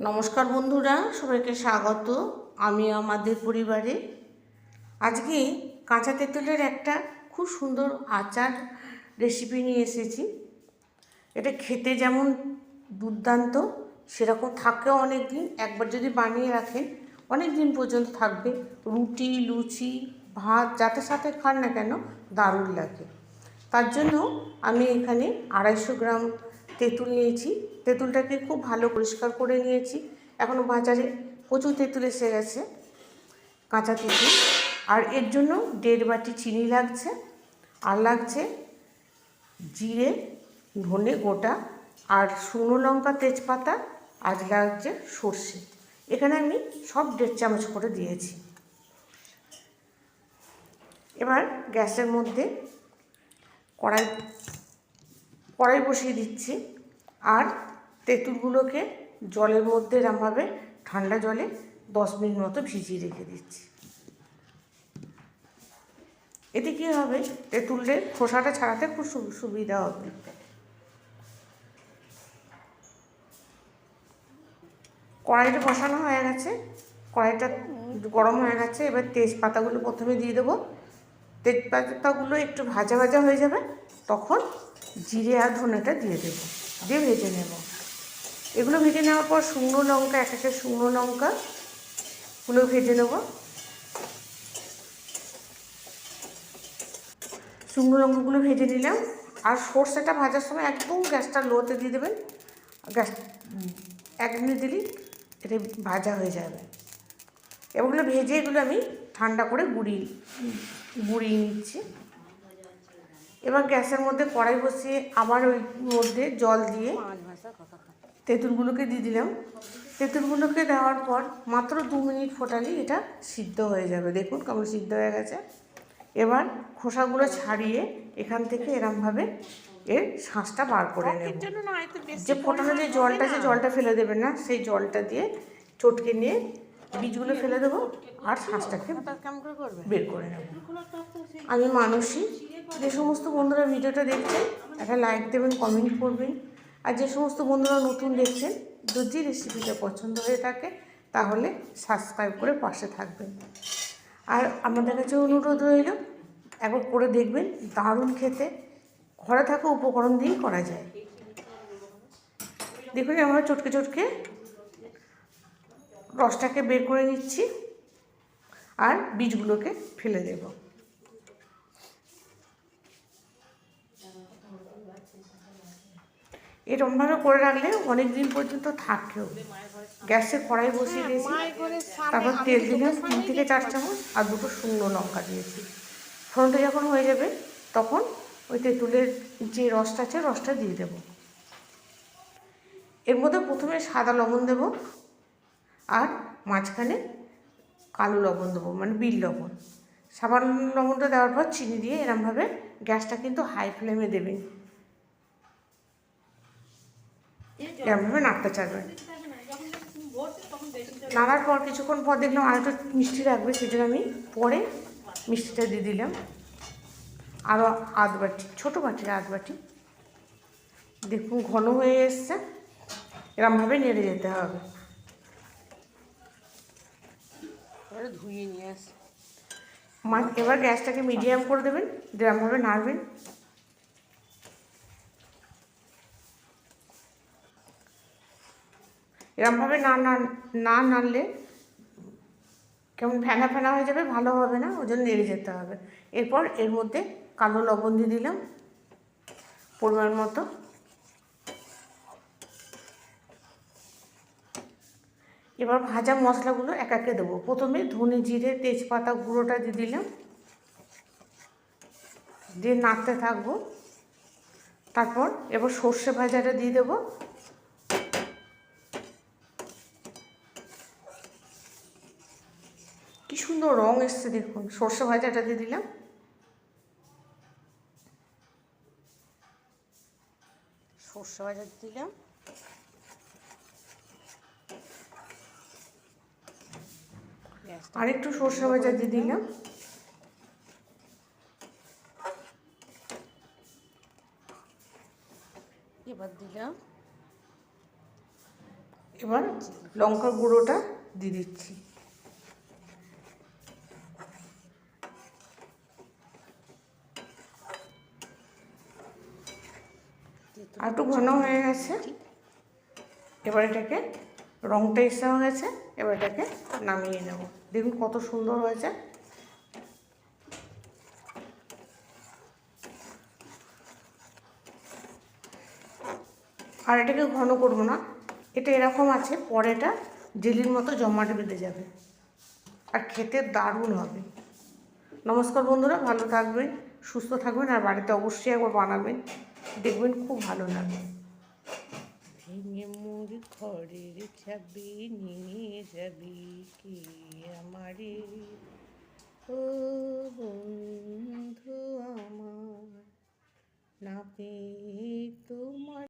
নমস্কার বন্ধুরা, সবাইকে স্বাগত। আমি আমাদের পরিবারে। আজকে কাঁচা তেঁতুলের একটা খুব সুন্দর আচার রেসিপি নিয়ে এসেছি। এটা খেতে যেমন দুর্দান্ত, সেরকম থাকেও অনেক দিন একবার যদি বানিয়ে রাখেন অনেক দিন পর্যন্ত থাকবে। রুটি, লুচি, ভাত, যাতে সাথে খান না কেন, দারুণ লাগে। তার জন্য আমি এখানে আড়াইশো গ্রাম তেঁতুল নিয়েছি। তেঁতুলটাকে খুব ভালো পরিষ্কার করে নিয়েছি। এখনও বাজারে প্রচুর তেঁতুল এসে গেছে, কাঁচা তেঁতুল। আর এর জন্য দেড় বাটি চিনি লাগছে, আর লাগছে জিরে, ধনে গোটা, আর শুকনো লঙ্কা, তেজপাতা, আর লাগছে সর্ষে। এখানে আমি সব দেড় চামচ করে দিয়েছি। এবার গ্যাসের মধ্যে কড়াই কড়াই বসিয়ে দিচ্ছি। আর তেঁতুলগুলোকে জলের মধ্যে এরমভাবে ঠান্ডা জলে দশ মিনিট মতো ভিজিয়ে রেখে দিচ্ছি। এতে কী হবে? তেঁতুলের খোসাটা ছাড়াতে খুব সুবিধা হবে। কড়াইটা বসানো হয়ে গেছে। কড়াইটা গরম হয়ে গেছে। এবার তেজপাতাগুলো প্রথমে দিয়ে দেবো। তেজপাতাগুলো একটু ভাজা ভাজা হয়ে যাবে, তখন জিরে আর ধনেটা দিয়ে দেবো, দিয়ে ভেজে নেব। এগুলো ভেজে নেওয়ার পর শুকনো লঙ্কা, এক একটা শুকনো লঙ্কা গুলো ভেজে নেব। শুকনো লঙ্কাগুলো ভেজে নিলাম। আর সর্ষেটা ভাজার সময় একদম গ্যাসটা লোতে দিয়ে দেবেন। গ্যাস এক মিনিট দিলেই এটা ভাজা হয়ে যাবে। এগুলো ভেজে এগুলো আমি ঠান্ডা করে গুঁড়ি, গুঁড়িয়ে নিচ্ছি। এবার গ্যাসের মধ্যে কড়াই বসিয়ে আবার ওই মধ্যে জল দিয়ে তেঁতুলগুলোকে দিয়ে দিলাম। তেঁতুলগুলোকে দেওয়ার পর মাত্র দু মিনিট ফোটালেই এটা সিদ্ধ হয়ে যাবে। দেখুন কেমন সিদ্ধ হয়ে গেছে। এবার খোসাগুলো ছাড়িয়ে এখান থেকে এরমভাবে এর শাঁসটা বার করে নেব। যে ফোটানো যে জলটা যে জলটা ফেলে দেবেন না সেই জলটা দিয়ে চটকে নিয়ে বীজগুলো ফেলে দেবো আর শাঁসটাকে বের করে নেব। আমি মানসী যে সমস্ত বন্ধুরা ভিডিওটা দেখছেন, একটা লাইক দেবেন কমেন্ট করবেন। আর যে সমস্ত বন্ধুরা নতুন দেখছেন, যদি রেসিপিটা পছন্দ হয়ে থাকে, তাহলে সাবস্ক্রাইব করে পাশে থাকবেন। আর আমাদের কাছে অনুরোধ রইল, একবার করে দেখবেন, দারুণ খেতে। ঘরে থাকা উপকরণ দিয়েই করা যায়। দেখুন আমরা চটকে চটকে রসটাকে বের করে নিচ্ছি আর বীজগুলোকে ফেলে দেব। এরমভাবে করে রাখলে অনেক দিন পর্যন্ত থাকেও। গ্যাসে কড়াই বসিয়ে দিয়েছি তারপর তেল দিলাম তিন থেকে চার চামচ আর দুটো শুকনো লঙ্কা দিয়েছি। ফোড়নটা যখন হয়ে যাবে তখন ওই তেঁতুলের যে রসটা আছে রসটা দিয়ে দেব। এর মধ্যে প্রথমে সাদা লবণ দেব। আর মাঝখানে কালো লবণ দেবো মানে বিল লবণ। সাবান লবণটা দেওয়ার পর চিনি দিয়ে এরমভাবে গ্যাসটা কিন্তু হাই ফ্লেমে দেবেন। এরমভাবে নাড়তে চাইবেন। নাড়ার পর কিছুক্ষণ পর দেখলাম আর একটু মিষ্টি রাখবে জন্য আমি পরে মিষ্টিটা দিয়ে দিলাম। আরও আধ বাটি, ছোটো বাটির আধ বাটি। দেখুন, ঘন হয়ে এসছে। এরমভাবে নেড়ে যেতে হবে। এবারে ধুয়ে নিয়ে আসি। মা, এবার গ্যাসটাকে মিডিয়াম করে দেবেন যেরমভাবে নাড়বেন। এরমভাবে না না নাড়লে কেমন ফেনা ফেনা হয়ে যাবে, ভালো হবে না, ওই জন্য নেড়ে যেতে হবে। এরপর এর মধ্যে কালো লবণ দিয়ে দিলাম, পরিমাণ মতো। এবার ভাজা মশলাগুলো এক একে দেবো। প্রথমে ধনে জিরে, তেজপাতা গুঁড়োটা দিয়ে দিলাম। দিয়ে নাড়তে থাকব। তারপর এবার সর্ষে ভাজাটা দিয়ে দেবো। কি সুন্দর রং এসছে দেখুন। সর্ষে ভাজাটা দিয়ে দিলাম। সর্ষে ভাজা দিলাম গ্যাসটা আর একটু সর্ষে ভাজা দিয়ে দিলাম। এবার দিলাম। এবার লঙ্কার গুঁড়োটা দিয়ে দিচ্ছি। আর একটু ঘন হয়ে গেছে। এবার এটাকে রংটা এসে হয়ে গেছে এবার এটাকে নামিয়ে নেব। দেখুন কত সুন্দর হয়েছে। আর এটাকে ঘন করব না। এটা এরকম আছে, পরে এটা জেলির মতো জমাট বেঁধে যাবে। আর খেতে দারুণ হবে। নমস্কার বন্ধুরা, ভালো থাকবেন, সুস্থ থাকবেন, আর বাড়িতে অবশ্যই একবার বানাবেন। দেখবেন খুব ভালো লাগবে। ভেঙে মোর ঘরের ছাবি নিয়ে যাবি কি আমারে? ও বন্ধু আমার না পেয়ে তোমার